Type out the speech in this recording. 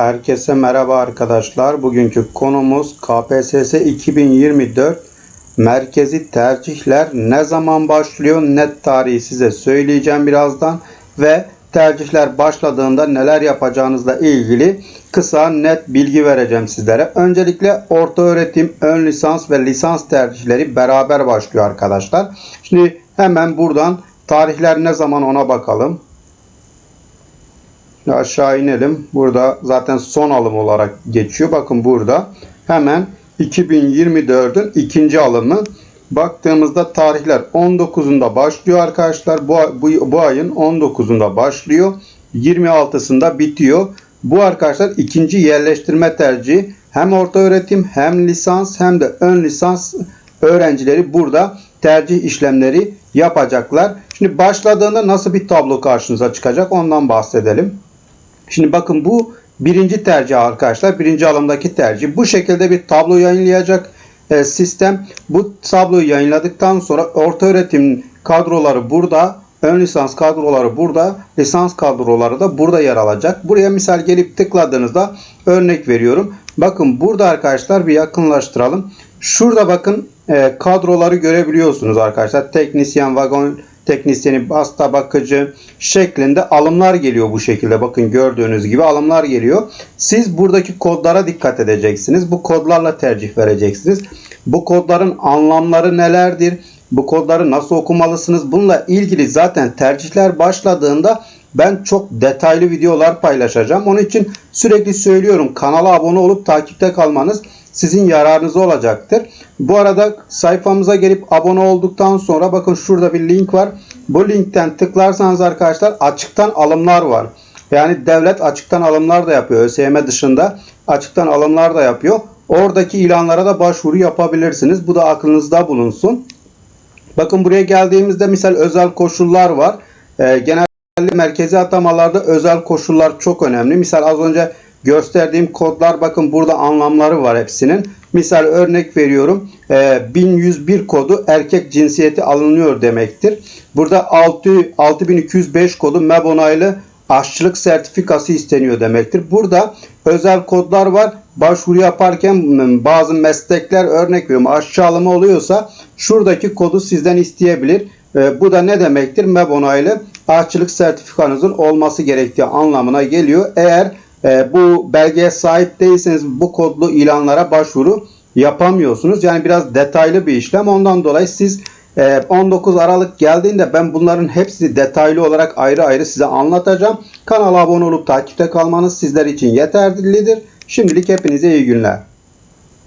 Herkese merhaba arkadaşlar. Bugünkü konumuz KPSS 2024 merkezi tercihler ne zaman başlıyor? Net tarihi size söyleyeceğim birazdan ve tercihler başladığında neler yapacağınızla ilgili kısa net bilgi vereceğim sizlere. Öncelikle orta öğretim, ön lisans ve lisans tercihleri beraber başlıyor arkadaşlar. Şimdi hemen buradan tarihler ne zaman ona bakalım. Şimdi aşağı inelim. Burada zaten son alım olarak geçiyor. Bakın burada hemen 2024'ün ikinci alımı. Baktığımızda tarihler 19'unda başlıyor arkadaşlar. Bu, bu, bu ayın 19'unda başlıyor. 26'sında bitiyor. Bu arkadaşlar ikinci yerleştirme tercihi. Hem orta öğretim hem lisans hem de ön lisans öğrencileri burada tercih işlemleri yapacaklar. Şimdi başladığında nasıl bir tablo karşınıza çıkacak ondan bahsedelim. Şimdi bakın bu birinci tercih arkadaşlar. Birinci alımdaki tercih. Bu şekilde bir tablo yayınlayacak e, sistem. Bu tabloyu yayınladıktan sonra orta öğretim kadroları burada. Ön lisans kadroları burada. Lisans kadroları da burada yer alacak. Buraya misal gelip tıkladığınızda örnek veriyorum. Bakın burada arkadaşlar bir yakınlaştıralım. Şurada bakın e, kadroları görebiliyorsunuz arkadaşlar. Teknisyen, vagon teknisyeni, hasta bakıcı şeklinde alımlar geliyor bu şekilde. Bakın gördüğünüz gibi alımlar geliyor. Siz buradaki kodlara dikkat edeceksiniz. Bu kodlarla tercih vereceksiniz. Bu kodların anlamları nelerdir? Bu kodları nasıl okumalısınız? Bununla ilgili zaten tercihler başladığında ben çok detaylı videolar paylaşacağım. Onun için sürekli söylüyorum kanala abone olup takipte kalmanız sizin yararınıza olacaktır. Bu arada sayfamıza gelip abone olduktan sonra bakın şurada bir link var. Bu linkten tıklarsanız arkadaşlar açıktan alımlar var. Yani devlet açıktan alımlar da yapıyor. ÖSYM dışında açıktan alımlar da yapıyor. Oradaki ilanlara da başvuru yapabilirsiniz. Bu da aklınızda bulunsun. Bakın buraya geldiğimizde misal özel koşullar var. Ee, genelde merkezi atamalarda özel koşullar çok önemli. Misal az önce gösterdiğim kodlar bakın burada anlamları var hepsinin. Misal örnek veriyorum. E, 1101 kodu erkek cinsiyeti alınıyor demektir. Burada 6, 6205 kodu MEB onaylı aşçılık sertifikası isteniyor demektir. Burada özel kodlar var. Başvuru yaparken bazı meslekler örnek veriyorum aşçı alımı oluyorsa şuradaki kodu sizden isteyebilir. E, bu da ne demektir? MEB onaylı aşçılık sertifikanızın olması gerektiği anlamına geliyor. Eğer e, bu belgeye sahip değilseniz bu kodlu ilanlara başvuru yapamıyorsunuz. Yani biraz detaylı bir işlem. Ondan dolayı siz e, 19 Aralık geldiğinde ben bunların hepsini detaylı olarak ayrı ayrı size anlatacağım. Kanala abone olup takipte kalmanız sizler için yeterlidir. Şimdilik hepinize iyi günler.